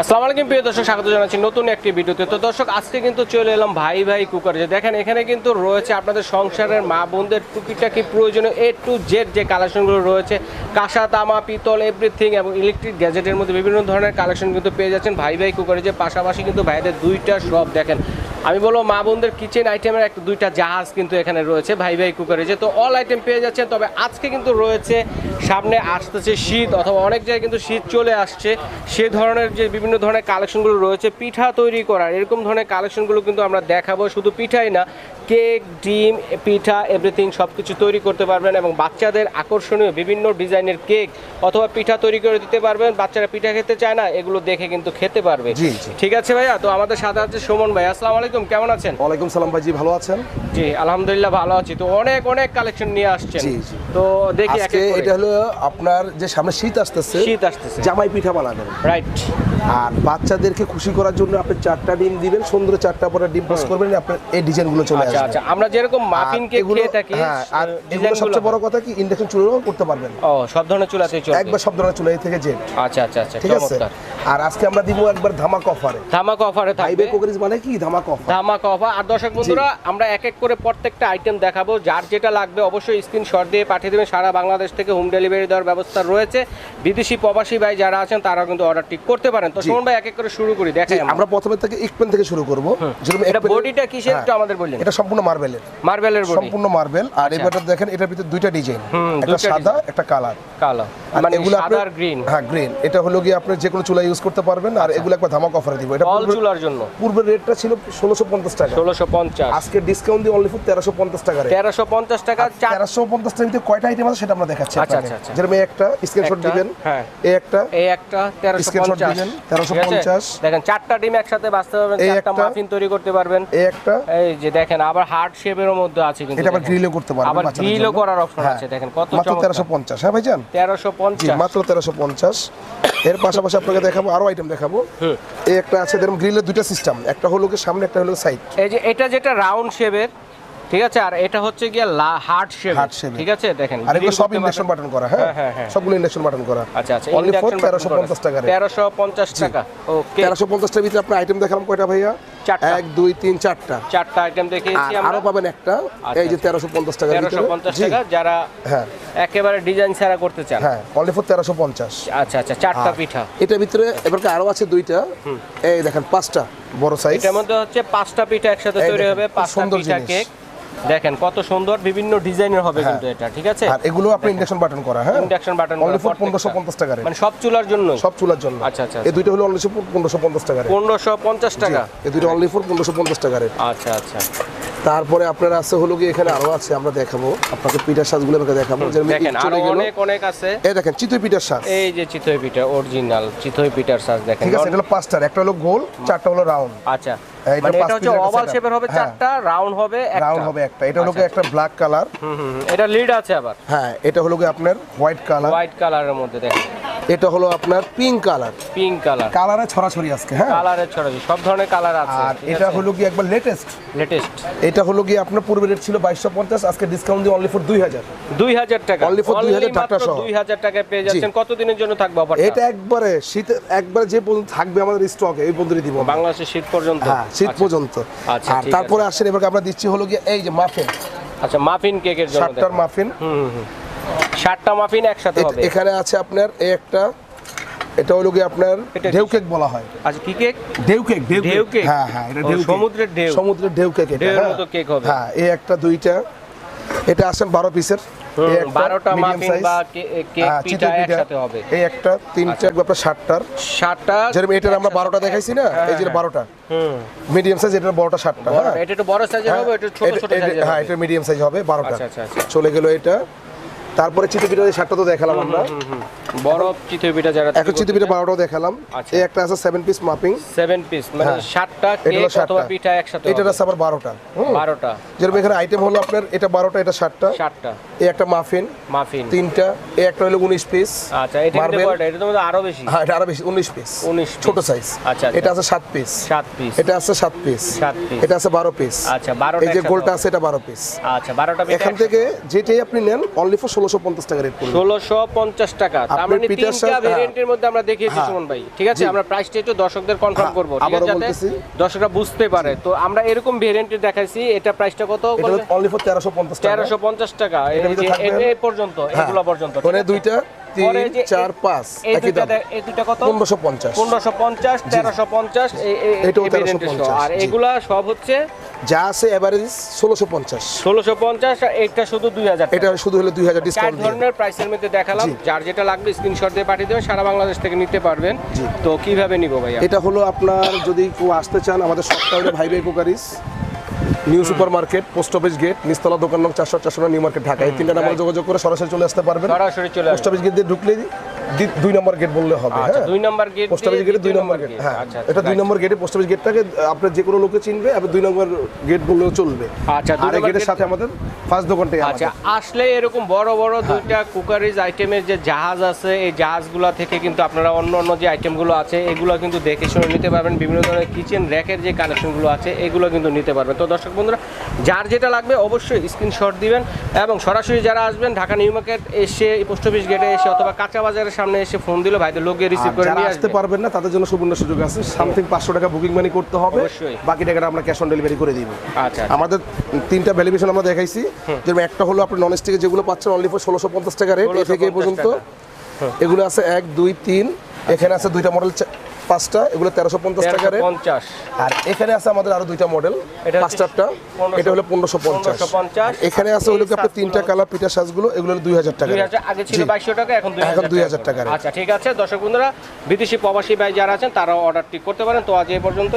আসসালামু আলাইকুম, প্রিয় দর্শক, স্বাগত জানাচ্ছি নতুন একটি ভিডিওতে। তো দর্শক, আজকে কিন্তু চলে এলাম ভাই ভাই কুকার। যে দেখেন, এখানে কিন্তু রয়েছে আপনাদের সংসারের মা বোনদের টুকিটাকি প্রয়োজনীয় এ টু জেড যে কালেকশনগুলো রয়েছে, কাঁসা, তামা, পিতল এভরিথিং এবং ইলেকট্রিক গ্যাজেটের মধ্যে বিভিন্ন ধরনের কালেকশন কিন্তু পেয়ে যাচ্ছেন ভাই ভাই কুকারে। যে পাশাপাশি কিন্তু ভাইদের দুইটা শপ দেখেন। আমি বলব, মা বোনদের কিচেন আইটেমের একটা দুইটা জাহাজ কিন্তু এখানে রয়েছে ভাই ভাই কুকারে। যে তো অল আইটেম পেয়ে যাচ্ছেন, তবে আজকে কিন্তু রয়েছে সামনে আসতেছে শীত, অথবা অনেক জায়গায় কিন্তু শীত চলে আসছে। সে ধরনের যে বিভিন্ন ধরনের কালেকশনগুলো রয়েছে, পিঠা তৈরি করার, এরকম ধরনের কালেকশনগুলো কিন্তু আমরা দেখাবো। শুধু পিঠাই না কেক ডিম পিঠা এভরিথিং সব কিছু তৈরি করতে পারবেন এবং বাচ্চাদের আকর্ষণীয় বিভিন্ন ডিজাইনের কেক অথবা পিঠা তৈরি করে দিতে পারবেন। বাচ্চারা পিঠা খেতে চায় না এগুলো দেখে কিন্তু খেতে পারবে। জি, জি। ঠিক আছে ভাইয়া তো আমাদের সাথে আছে সুমন ভাই। আসসালামু আলাইকুম কেমন আছেন? ওয়ালাইকুম সালাম ভাইজি ভালো আছেন? জি আলহামদুলিল্লাহ ভালো আছি। তো অনেক অনেক কালেকশন নিয়ে আসছেন। জি, জি। তো দেখি আজকে এটা হলো আপনার যে সামনে শীত আসতেছে শীত আসতেছে। জামাই পিঠা বানাবেন রাইট আর বাচ্চাদেরকে খুশি করার জন্য আপনি চারটা ডিম দিবেন সুন্দর চারটা পরে ডিম পোস্ট করবেন আপনার এই ডিজাইনগুলো চলে আচ্ছা আসবে আচ্ছা আমরা যেরকম মাফিন কেক খেয়ে থাকি হ্যাঁ আর এগুলো সবচেয়ে বড় কথা কি? ইন্ডাকশন চুলাও করতে পারবেন। ও সব ধরনের চুলাতেই চলবে। একবার সব ধরনের চুলাই থেকে জেট আচ্ছা আচ্ছা আচ্ছা ঠিক আছে? চমৎকার। আর আজকে আমরা দিব একবার ধামাক অফারে ধামাক অফারে থাকবে। হাইবে কোকারিজ মানে কি? ধামাক অফার ধামাক অফার আর দর্শক বন্ধুরা আমরা এক এক করে প্রত্যেকটা আইটেম দেখাবো। যার যেটা লাগবে অবশ্যই স্ক্রিনশট দিয়ে পাঠিয়ে দেবেন। সারা বাংলাদেশ থেকে হোম ডেলিভারি দেওয়ার ব্যবস্থা রয়েছে। বিদেশি প্রবাসী ভাই যারা আছেন তারাও কিন্তু অর্ডার ঠিক করতে পারেন। তো। সুমন ভাই এক এক করে শুরু করি দেখাই আমরা। প্রথমে থেকে ইকপেন থেকে শুরু করব। যেরকম এটা বডিটা কিসের হ্যাঁ, একটু আমাদের বললেন। এটা সম্পূর্ণ মার্বেলের। মার্বেলের বডি। সম্পূর্ণ মার্বেল। আর আচ্ছা। এবারে দেখেন এটার ভিতরে দুইটা ডিজাইন। একটা সাদা একটা কালার। কালো। মানে এগুলো আপনার- গ্রিন। হ্যাঁ গ্রিন। এটা হলো গিয়ে আপনি যে কোনো চুলা ইউজ করতে পারবেন আর এগুলো একবার ধামাক অফারে দিব। এটা অল চুলার জন্য। পূর্বের রেটটা ছিল ষোলোশো পঞ্চাশ টাকা। ষোলোশো পঞ্চাশ। আজকে ডিসকাউন্ট দিয়ে অনলি ফর তেরোশো পঞ্চাশ টাকা তেরোশো পঞ্চাশ টাকা চার তেরোশো পঞ্চাশ কয়টা আইটেম আছে সেটা আমরা দেখাচ্ছি আচ্ছা, আচ্ছা, আচ্ছা। যেরকম একটা স্ক্রিনশট দিবেন হ্যাঁ। এই একটা এই একটা তেরোশো Screenshot পঞ্চাশ দিবেন, 1350 দেখেন চারটা ডিম একসাথে বাঁচতে পারবেন চারটা একটা। মাফিন তৈরি করতে পারবেন। এই একটা। এই যে দেখেন আবার হার্ড শেপের মধ্যে আছে কিন্তু এটা আবার দেখেন। গ্রিলও করতে পারবেন আবার গ্রিলও করার অপশন হ্যাঁ। আছে দেখেন কত মাত্র তেরোশো পঞ্চাশ হ্যাঁ ভাইজান? তেরোশো জি পঞ্চাশ। মাত্র তেরোশো পঞ্চাশ। এর পাশাপাশি আপনাকে দেখাবো আরও আইটেম দেখাবো। হুম। এই একটা আছে যেরকম গ্রিলের দুইটা সিস্টেম একটা হলো কি সামনে একটা হলো সাইড এই যে এটা যেটা রাউন্ড শেপের ঠিক আছে? আর এটা হচ্ছে গিয়ে হার্ড শেপ। ঠিক আছে? দেখেন আর এগুলো সব ইন্ডাকশন বাটন করা হ্যাঁ? হ্যাঁ, হ্যাঁ। সবগুলো ইন্ডাকশন বাটন করা। আচ্ছা আচ্ছা অনলি তেরোশো পঞ্চাশ টাকা তেরোশো পঞ্চাশ টাকা ওকে তেরোশো পঞ্চাশ টাকার ভিতরে আপনার আইটেম দেখালাম কয়টা ভাইয়া। এক দুই তিন চারটা। চারটা আইটেম দেখিয়েছি আরও পাবেন একটা এই যে তেরোশো পঞ্চাশ টাকা তেরোশো পঞ্চাশ টাকা যারা হ্যাঁ। একেবারে ডিজাইন ছাড়া করতে চান। হ্যাঁ অনলি ফর তেরোশো পঞ্চাশ। আচ্ছা আচ্ছা চারটা পিঠা। এটার ভিতরে এবার আরও আছে দুইটা। এই দেখেন পাঁচটা বড় সাইজ এটার মধ্যে হচ্ছে পাঁচটা পিঠা একসাথে তৈরি হবে পাঁচটা পিঠা কেক দেখেন কত সুন্দর বিভিন্ন ডিজাইনের হবে হ্যাঁ। কিন্তু এটা ঠিক আছে? আর এগুলো আপনি ইন্ডাকশন বাটন করা হ্যাঁ? ইন্ডাকশন বাটন অনলি ফর পনেরোশো পঞ্চাশ টাকা মানে সব চুলার জন্য? সব চুলার জন্য। আচ্ছা, আচ্ছা, এই দুইটা হলো অনলি পনেরোশো পঞ্চাশ টাকা পনেরোশো পঞ্চাশ টাকা? এই দুইটা অনলি ফর পনেরোশো পঞ্চাশ টাকা রেট আচ্ছা আচ্ছা। তারপরে আপনার আছে হলো কি এখানে আরও আছে আমরা দেখাবো। আপনাকে পিঠার সাজগুলো আমাকে দেখাবো। দেখেন আরও অনেক অনেক আছে। এই দেখেন চিতই পিঠার সাজ। এই যে চিতই পিঠা অরিজিনাল চিতই পিঠার সাজ দেখেন। ঠিক আছে এটা হলো পাঁচটার একটা হলো গোল চারটা হলো রাউন্ড। আচ্ছা মানে এটা হচ্ছে ওভাল শেপের হবে হ্যাঁ। চারটা রাউন্ড হবে একটা। রাউন্ড হবে একটা। এটা হলো কি একটা ব্ল্যাক কালার হুম। এটা লিড আছে আবার। হ্যাঁ এটা হলো কি আপনার হোয়াইট কালার হোয়াইট কালারের মধ্যে দেখেন। এটা হলো আপনার পিঙ্ক কালার পিঙ্ক কালার কালারে ছড়াছড়ি আজকে হ্যাঁ? কালারের ছড়াছড়ি সব ধরনের কালার আছে। আর এটা হলো কি একবার লেটেস্ট লেটেস্ট এটা হলো কি আপনার পূর্বে রেট ছিল বাইশশো পঞ্চাশ আজকে ডিসকাউন্ট দিয়ে অনলি ফর দুই হাজার। দুই হাজার টাকা। Only for 2000 টাকা সহ। দুই হাজার টাকায় পেয়ে যাচ্ছেন। কত দিনের জন্য থাকবে অফার এটা একবারে শীত একবারে যে পর্যন্ত থাকবে আমাদের স্টকে এই পর্যন্ত দিব। বাংলাদেশের শীত পর্যন্ত? হ্যাঁ শীত আচ্ছা। পর্যন্ত। আচ্ছা, আর তারপরে আসেন এবার আমরা দিচ্ছি হলো কি এই যে মাফিন আচ্ছা মাফিন কেকের জন্য সাতটার মাফিন হুম হুম। ষাটটা মাফিন একসাথে হবে। এখানে আছে আপনার এই একটা এটা হলো কি আপনার ঢেউ কেক বলা হয়। আচ্ছা কি কেক? ঢেউ কেক ঢেউ কেক? হ্যাঁ হ্যাঁ এটা ঢেউ সমুদ্রের ঢেউ। সমুদ্রের ঢেউ কেক এটা হ্যাঁ। মতো কেক হবে। হ্যাঁ এই একটা দুইটা। এটা আসেন বারো পিসের। এই একটা বারোটা medium মাফিন বা কেক হ্যাঁ, পিঠা একসাথে হবে। এই একটা তিনটা একবার আপনার ষাটটার ষাটটা যেরকম এটার আমরা বারোটা দেখাইছি না এই যে বারোটা। হুম। মিডিয়াম সাইজ এটার বড়টা ষাটটা বড়- হ্যাঁ। এটা একটু বড় সাইজের হবে এটা ছোট ছোট সাইজের হ্যাঁ এটা মিডিয়াম সাইজ হবে বারোটা। আচ্ছা, আচ্ছা, আচ্ছা। চলে গেল এটা। তারপরে চিতপিঠা এই ষাটটা তো দেখালাম আমরা। বড় চিতই পিঠা যারা এখন চিতপিঠা বারোটাও দেখালাম। আচ্ছা। এই একটা আছে seven piece mapping seven piece মানে হ্যাঁ। ষাটটা এটা কেক অথবা পিঠা একসাথে হবে। আছে আবার বারোটা। হুম। বারোটা। যেরকম এখানে আইটেম হলো আপনার এটা বারোটা এটা ষাটটা ষাটটা এই একটা মাফিন মাফিন তিনটা। এই একটা হলো উনিশ পিস আচ্ছা এটা মার্বেল। এটা তো মধ্যে আরও বেশি। হ্যাঁ এটা আরও বেশি উনিশ পিস 19 ছোট সাইজ আচ্ছা, আচ্ছা। এটা আছে সাত পিস সাত পিস এটা আছে সাত পিস সাত piece। এটা আছে বারো পিস আচ্ছা বারোটা এই যে গোলটা আছে এটা বারো পিস আচ্ছা বারোটা এখান থেকে যেটাই আপনি নেন অনলি ফর ষোলোশো পঞ্চাশ টাকা রেট পড়বে ষোলোশো পঞ্চাশ টাকা। তার মানে তিনটা ভেরিয়েন্টের মধ্যে আমরা দেখিয়েছি হ্যাঁ। সুমন ভাই। ঠিক আছে? আমরা প্রাইসটা একটু দর্শকদের কনফার্ম হ্যাঁ, করব আছে? বলতেছি। দর্শকরা বুঝতে পারে। তো আমরা এরকম ভেরিয়েন্টে দেখাইছি এটা প্রাইসটা কত অনলি ফর তেরোশো পঞ্চাশ টাকা। তেরোশো পঞ্চাশ টাকা। এই পর্যন্ত হ্যাঁ। এগুলো পর্যন্ত দুইটা তিন চার পাঁচ একই দাম। পনেরোশো পঞ্চাশ। পনেরোশো পঞ্চাশ তেরোশো পঞ্চাশ এটাও 1350 আর এগুলা সব হচ্ছে যা আছে এভারেজ ষোলোশো পঞ্চাশ। ষোলোশো পঞ্চাশ আর এটা শুধু দুই হাজার এটা শুধু হলো দুই হাজার চার ডিসকাউন্ট দিয়ে। ধরনের প্রাইসের মধ্যে দেখালাম। যার যেটা লাগবে স্ক্রিনশট দিয়ে পাঠিয়ে দেবেন সারা বাংলাদেশ থেকে নিতে পারবেন। তো কীভাবে নিব ভাইয়া? এটা হলো আপনার যদি কেউ আসতে চান আমাদের সপ্তাহে ভাই ভাই cookeries new super market post office gate নিস্তলা দোকান নং চারশো চারশো নিউ মার্কেট ঢাকা। এই তিনটা নাম্বার যোগাযোগ করে সরাসরি চলে আসতে পারবেন। সরাসরি চলে পোস্ট অফিস গেট দিয়ে ঢুকলে দি- দুই নম্বর গেট বললে হবে আচ্ছা হ্যাঁ? দুই নাম্বার গেট পোস্ট অফিস গেটে দুই নম্বর গেট হ্যাঁ। এটা দুই নম্বর গেটে পোস্ট অফিস গেটটাকে আপনার যে কোনো লোকে চিনবে আর দুই নম্বর গেট বললেও চলবে। আচ্ছা, আর গেটের সাথে আমাদের ফার্স্ট দোকানটাই আচ্ছা আসলে এরকম বড় বড় দুইটা কুকারিজ আইটেমের যে জাহাজ আছে এই জাহাজগুলো থেকে কিন্তু আপনারা অন্য অন্য যে আইটেমগুলো আছে এগুলো কিন্তু দেখে শুনে নিতে পারবেন। বিভিন্ন ধরনের কিচেন র্যাকের যে কালেকশনগুলো আছে এগুলো কিন্তু নিতে পারবেন। তো দর্শক বন্ধুরা যার যেটা লাগবে অবশ্যই স্ক্রিনশট দিবেন এবং সরাসরি যারা আসবেন ঢাকা নিউ মার্কেট এসে পোস্ট অফিস গেটে এসে অথবা কাঁচা বাজারের সামনে এসে ফোন দিলে ভাইদের লোকে রিসিভ করে নিয়ে আসতে পারবেন না তাদের জন্য সুবর্ণ সুযোগ আছে। সামথিং পাঁচশো টাকা বুকিং মানি করতে হবে। অবশ্যই। বাকি টাকাটা আমরা ক্যাশ অন ডেলিভারি করে দিব। আচ্ছা আমাদের তিনটা ভ্যালিডেশন আমরা দেখাইছি। যেরকম একটা হলো আপনি নন স্টিকে যেগুলো পাচ্ছেন অনলি ফর ষোলোশো পঞ্চাশ টাকা রেট এ থেকে পর্যন্ত। এগুলো আছে এক দুই তিন। এখানে আছে দুইটা মডেল পাঁচটা এগুলো তেরোশো পঞ্চাশ টাকা পঞ্চাশ। আর এখানে আছে আমাদের আরও দুইটা মডেল পাঁচটারটা। এটা হলো পনেরোশো পঞ্চাশ। 1550 এখানে আছে হলো আপনার তিনটা কালার পিঠা সাজগুলো এগুলো হলো দুই হাজার টাকা। আগে ছিল বাইশশো টাকা এখন দুই হাজার টাকা। আচ্ছা ঠিক আছে। দর্শক বন্ধুরা বিদেশি প্রবাসী ভাই যারা আছেন তারাও অর্ডারটি করতে পারেন। তো আজ এই পর্যন্ত